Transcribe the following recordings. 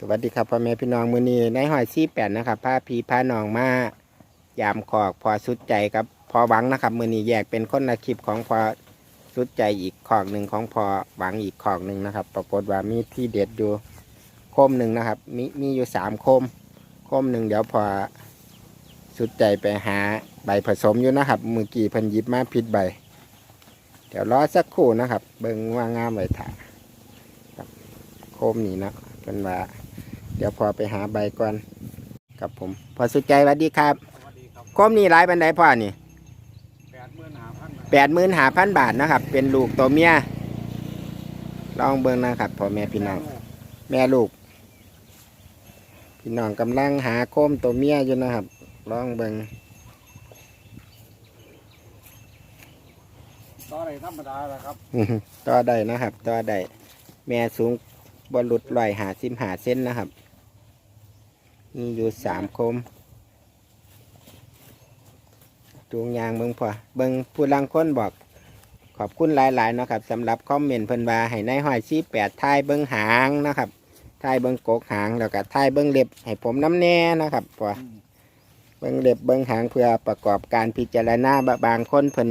สวัสดีครับพ่อแม่พี่น้องมือนีในหอยซี่แปดนะครับพาพีพานองมายามขอกพอสุดใจกับพอหวังนะครับ มือนีแยกเป็นคนละคลิปของพอสุดใจอีกขอกหนึ่งของพอหวังอีกขอกหนึ่งนะครับ ปรากฏว่ามีที่เด็ดอยู่โคมหนึ่งนะครับ มีมีอยู่สามโคม โคมหนึ่งเดี๋ยวพอสุดใจไปหาใบผสมอยู่นะครับ มือกี่พันยิบมาผิดใบ เดี๋ยวรอสักครู่นะครับ เบิ่งว่างามไว้ถ่าครับโคมนี้นะเป็นว่า เดี๋ยวพอไปหาใบก่อนครับผม พอสุดใจสวัสดีครับสวัสดีครับโคมนี้หลายบันไดพ่อนี่แปดหมื่นห้าพันแปดหมื่นหาพันบาทนะครับ เป็นลูกตัวเมียลองเบิ่งนะครับพ่อแม่พี่น้อง แม่ลูก พี่น้องกำลังหาโคมตัวเมียอยู่นะครับ ลองเบิ่งต่ออะไรธรรมดาแหละครับต่อได้นะครับต่อได้แม่สูงบนหลุดลอยหาสิมหาเส้นนะครับ มีอยู่สามโคมจูงยางเบิ่งพอเบิ่งผู้ลังคนบอก ขอบคุณหลายๆเนาะครับสำหรับคอมเมนต์เพิ่นว่าให้ในายห้อยชี้แปดทายเบิ่งหางนะครับทายเบิ่งกกหางแล้วก็ทายเบิ่งเล็บให้ผมน้ำแน่นะครับพอเบิ่งเล็บเบิ่งหางเพื่อประกอบการพิจารณาบะบางคนเพิ่น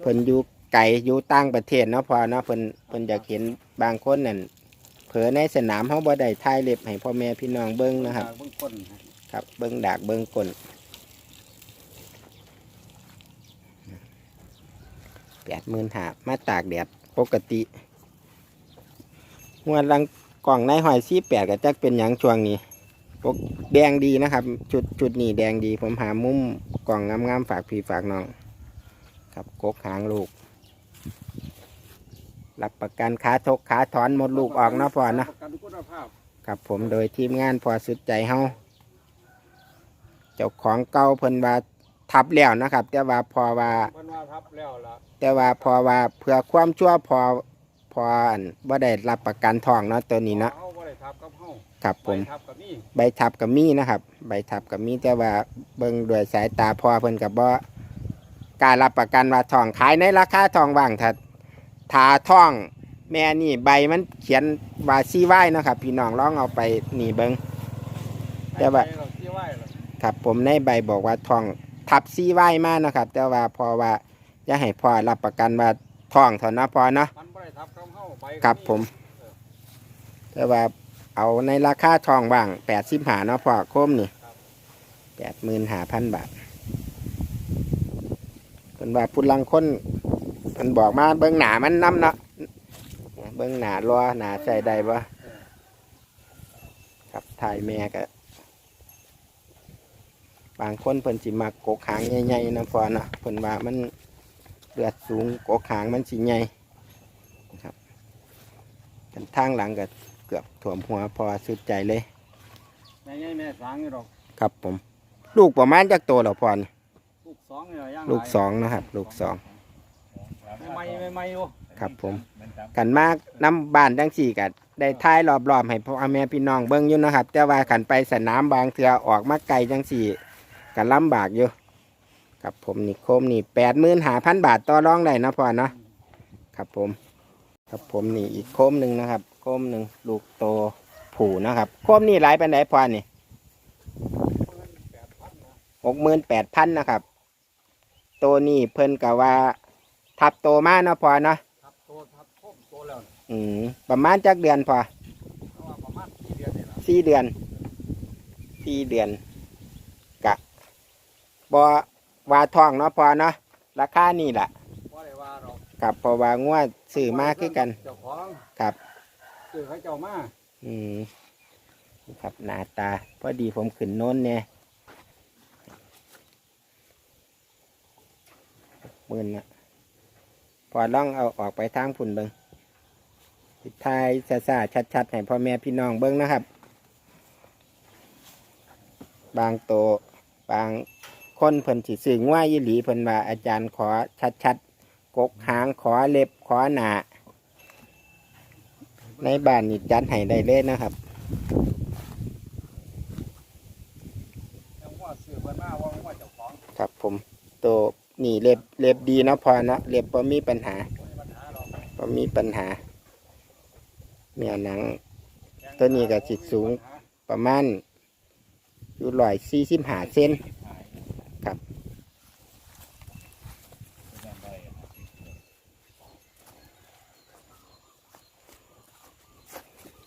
เพิ่นอยู่ไกลอยู่ต่างประเทศเนาะพอเนาะเพิ่นเพิ่นอยากเห็นบางคนนั่น เผลอในสนามเฮาบ่ได้ถ่ายเล็บให้พ่อแม่พี่น้องเบิ่งนะครับ เบื้องคนครับ เบิ่งดากเบิ่งก้นแปดหมื่นหามาตากแดดปกติงวดลังกล่องในหอยซี่แปดก็จักเป็นหยังช่วงนี้ปกแดงดีนะครับ จุดจุดนี้แดงดี ผมหามุมกล่องงามๆฝากพี่ฝากน้อง ครับกกหางลูก รับประกันขาทกขาถอนหมดลูกออกเนาะพ่อเนาะประกันคุณภาพครับผมโดยทีมงานพอสุดใจเฮาเจ้าของเก่าเพิ่นว่าทับแล้วนะครับ แต่ว่าพอว่าเพิ่นว่าทับแล้วล่ะแต่ว่าพอว่าเพื่อความชั่วพอพออันบ่ได้รับประกันทองเนาะตัวนี้เนาะเฮาบ่ได้ทับกับเฮาครับผมไปทับกับนี่ใบทับกับมีนะครับ ใบทับกับมีแต่ว่าเบิ่งด้วยสายตาพอเพิ่นกับบ่กล้ารรับประกันว่าทองขายในราคาทองว่างถ้า ถาทองแม่นี่ใบมันเขียนว่าซีไว้นาะครับ พี่น้องลองเอาไปนี่เบิ่งแต่ว่าไปเราที่ไหวล่ะครับผมในใบบอกว่าทองทับซีไว้มานะครับ แต่ว่าพอว่าจะให้พ่อรับประกันว่าทองเท่านะพอเนาะมันบ่ได้ทับกับเฮาไปครับผม แต่ว่าเอาในราคาทองว่างแปดสิบหาเนาะพ่อโคมนี่แปดหมื่นหาพันบาทเป็นว่าพุลังคน มันบอกมาเบิ้งหนามันน้ำเนาะเบิ้งหนารอหนาใส่ได้บ่ครับถ่ายแม่ก็บางคนเพิ่นสิมักกกหางใหญ่ๆนะพ่อเนาะเพิ่นว่ามันเลือดสูงกกหางมันสิใหญ่นะครับกันทางหลังก็เกือบถ่วมหัวพอสุดใจเลยแม่ใหญ่แม่สางนี่ดอกครับผม ลูกประมาณจักโตแล้วพ่อนี่ลูกสองนี่ล่ะย่างลูกสองนะครับ ลูกสอง ใหม่ๆใหม่ๆอยู่ครับผม กันมากน้ำบ้านจังสี่กัได้ท้ายรอบๆให้พ่อแม่พี่น้องเบิ่งอยู่นะครับ แต่ว่าขันไปสนามบางเทือออกมาไกลจังสี่กันลำบากอยู่ครับผมนี่โคมนี่แปดหมื่นหาพันบาทต่อรองได้นะพ่อเนาะครับผม ครับผมนี่อีกโคมหนึ่งนะครับ โคมหนึ่งลูกโตผูนะครับ โคมนี่หลายเป็นไหนพ่อนี่หกหมื่นแปดพันนะครับ ตัวนี้เพิ่นกะว่า ทับโตมากนาะพ่อเนาะทับโตทับโคมโตแล้วน่ะอืมประมาณจักเดือนพอเพราะว่าประมาณ4เดือนนี่ล่ะสี่เดือนสี่เดือนกะบอว่าทองเนาะพอเนาะราคานี่แหละบ่ได้ว่าดอกกับเพอว่างวดสื่อมากคือกันเจ้าของครับคือให้เจ้ามาอืมนี่ครับหน้าตา พอดีผมขึ้นโน้นเนี่ยหมื่นนะพ อล่องเอาออกไปทางพุ่นเบิงสิทายซาซาชัดๆให้พ่อแม่พี่น้องเบิ้งนะครับ บางโตบางคนเพิ่นสิสื่อง่ายยี่หลีเพิ่นว่าอาจารย์ขอชัดๆกกหางขอเล็บขอหนาในบ้านนี่จัดให้ได้เลยนะครับ จังว่าซื้อเพิ่นมาว่าว่าเจ้าของ ครับผมตัว นี่เล็บเล็บดีนะพอเนาะเล็บพอมีปัญหาบ่มีปัญหาหรอกพอมีปัญหาเนื้อหนัง ตัวนี้ก็สิสูงประมาณอยู่ร้อยสี่สิบห้าเซนครับ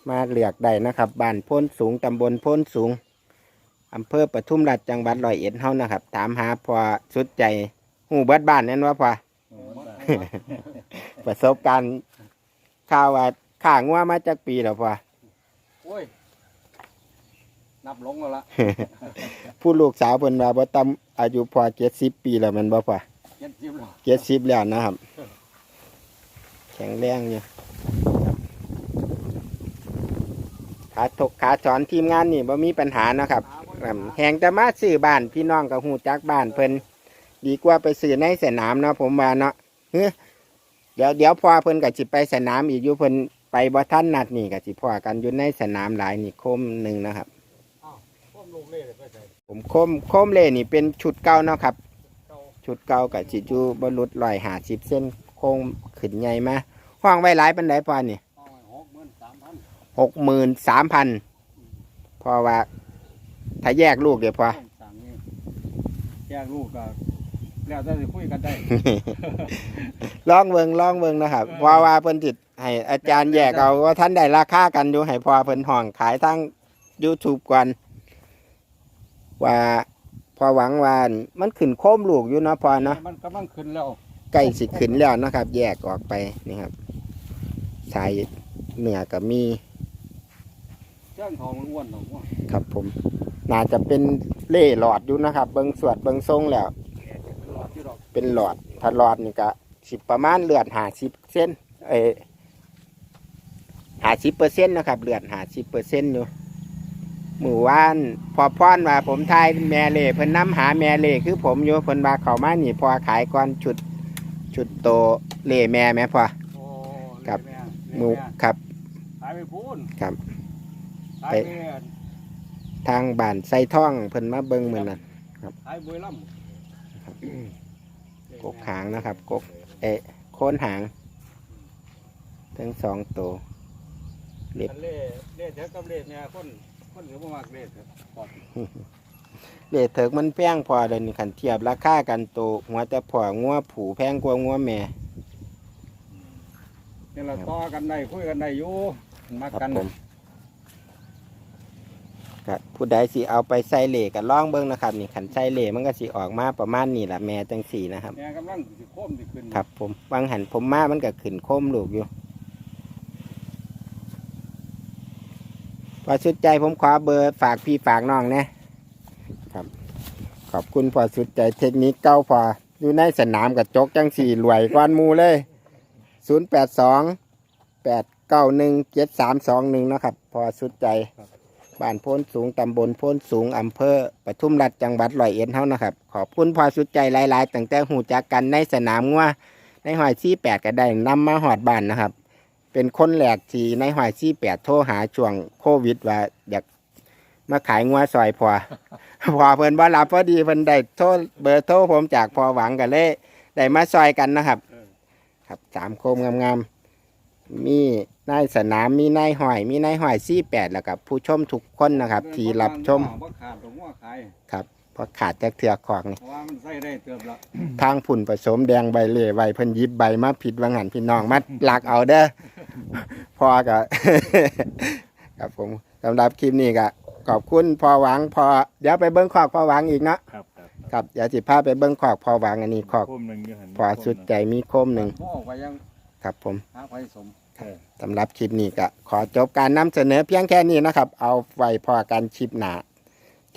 มาเหลือกได้นะครับบ้านพ้นสูงตำบลพ้นสูงอำเภอปทุมราชจังหวัดร้อยเอ็ดเฮานะครับ ถามหาพอสุดใจ หูเบิดบ้านนั่นว่าพอ ประสบการณ์ข่าวว่าข่างัวมาจากปีแล้วพอ โอ้ย นับลงแล้วล่ะผู้ลูกสาวเพิ่นว่าบ่ต่ำอายุพอเจ็ดสิบปีแล้วแมันบ่พอเจ็ดสิบแล้วเจ็ดสิบแล้วนะครับ แข็งแรงอยู่ขาถกขาสอนทีมงานนี่บ่มีปัญหานะครับครับแหงแต่มาซื้อบ้านพี่น้องกับหูจักบ้านเพิ่น ดีกว่าไปซื้อในสนามเนาะผมว่าเนาะเฮ้ยเดี๋ยวเดี๋ยวพอเพิ่นก็สิไปสนามอีกอยู่เพิ่นไปบ่ทันนัดนี่ก็สิพอกันอยู่ในสนามหลายนี่โคมหนึ่งนะครับพ่อลูกเล่เลยไปใส่ผมโคมโคมเล่นี่เป็นชุดเก่าเนาะครับเก่าชุดเก่ากับจิจูบรุษลอยหาสิบเส้นโค้งขึ้นใหญ่มาห้องไว้หลายปันไดพอนี่เอาไว้หกหมื่นสามพันหกหมื่นสามพันพอว่าถ้าแยกลูกเดี๋ยวพอสั่งนี่แยกลูกก็ แล้วจะคุยกันได้ ลองเบิงลองเบิงนะครับเพราะว่าเพิ่นติดให้อาจารย์แยกเอาว่าท่านได้ราคากันอยู่ให้พอเพิ่นห้องขายทั้ง YouTube ก่อนว่าพอหวังว่ามันขึ้นโค้มลูกอยู่เนาะพอเนาะ มันกำลังขึ้นแล้วใกล้สิขึ้นแล้วนะครับ แยกออกไปนี่ครับสายเหนือกับมีเจ้างทองมันอ้วนหรอกว่าครับผม น่าจะเป็นเล่หลอดอยู่นะครับ เบิงสวดเบิงทรงแล้วหลอดที่ดอก เป็นหลอด ถ้าหลอดนี่ก็สิบประมาณเลือดหาสิบเส้นเอหาสิบเปอร์เซ็นต์นะครับเลือดหาสิบเปอร์เซ็นต์อยู่หมู่ว่านพอพ่อนว่าผมทายแม่เล่เพิ่นน้ำหาแม่เล่คือผมอยู่เพิ่นว่าเขามานี่พอขายก่อนชุดชุดโตเล่แม่แม่พอโอ้ครับแม่หมู่แม่ครับ ขายไปพูนครับ ขายไปไปทางบ้านไส้ท่องเพิ่นมาเบิ่งเหมือนนั้นขายบุยล่ กกหางนะครับ กกเอะโคนหาง ทั้งสองตัวำเล็บคันเล่เล่เถอะกับเล่เนี่ยคนคนหรือบ่มากเล่เถอะปอดเลขเถิกมันแพงพอเดินขันเทียบราคากันโตวหัวแต่พองัวผูแพงกว่างัวแม่นี่เราต่อกันได้คุยกันได้อยู่มักครับกันผม ก็ผู้ใดสิเอาไปใส่เหล็กก็ลองเบิ่งนะครับนี่ขันใส่เหล็กมันก็สิออกมาประมาณนี้แหละแม่จังสี่นะครับ แม่กำลังสิโค้มสิขึ้นครับผมบางหันผมมามันก็ขึ้นโคมลูกอยู่พอสุดใจผมขอเบอร์ฝากพี่ฝากน้องนะครับ ขอบคุณพอสุดใจเทคนิคเก้าพออยู่ในสนามกับจกจังสี่รวยกวนหมูเลยศูนย์แปดสองแปดเก้าหนึ่งเจ็ดสามสองหนึ่งนะครับ พอสุดใจ บ้านโพ้นสูงตำบลโพ้นสูงอำเภอปทุมรัฐจังหวัดร้อยเอ็ดเท่านะครับ ขอบคุณพอสุดใจหลายๆตั้งแต่หูจักกันในสนามงัวในหอยซี่แปดก็ได้นำมาหอดบ้านนะครับ เป็นคนแหลกที่ในหอยซี่แปดโทรหาช่วงโควิดว่าอยากมาขายงัวซอยพอพอเพิ่นบ่รับพอดีเพิ่นได้โทรเบอร์โทรผมจากพอหวังกันเลยได้มาซอยกันนะครับ ครับสามโคมงามๆมี นายสนามมีนายหอยมีนายหอยซี่แปดแล้วกับผู้ชมทุกคนนะครับ ที่รับชมบ่ขาดตรงว่าขายครับเพราะขาดจากเถือกของนี่เพราะว่ามันใส่ได้เติมละทางผุ่นผสมแดงใบเล่ใบเพิ่นหยิบใบมาผิดวังหันพี่น้องมาหลักเอาเด้อพอก็ครับผมสำหรับคลิปนี้ก็ขอบคุณพอหวังพอเดี๋ยวไปเบิ้งขอกพอหวังอีกเนาะครับครับครับเดี๋ยวสิพาไปเบิ้งขอกพอหวังอันนี้ขอกโคมหนึ่งอยู่หันพอสุดใจมีโคมหนึ่งพ่อไปยังครับผมหาไฟสมเออ สำหรับคลิปนี้ก็ขอจบการนำเสนอเพียงแค่นี้นะครับ เอาไว้พอกันคลิปหนา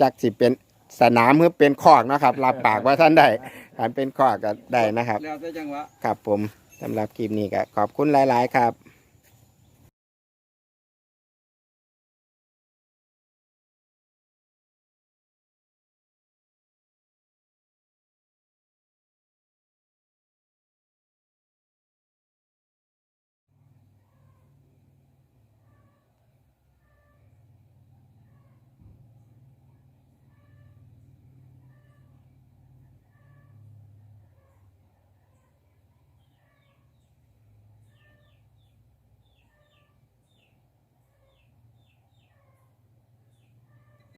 จากสิเป็นสนามหรือเป็นคอกนะครับ รับปากว่าท่านได้ถ้าเป็นคอกก็ได้นะครับ แล้วแต่จังหวะ ครับผมสำหรับคลิปนี้ก็ขอบคุณหลาย ๆ ครับ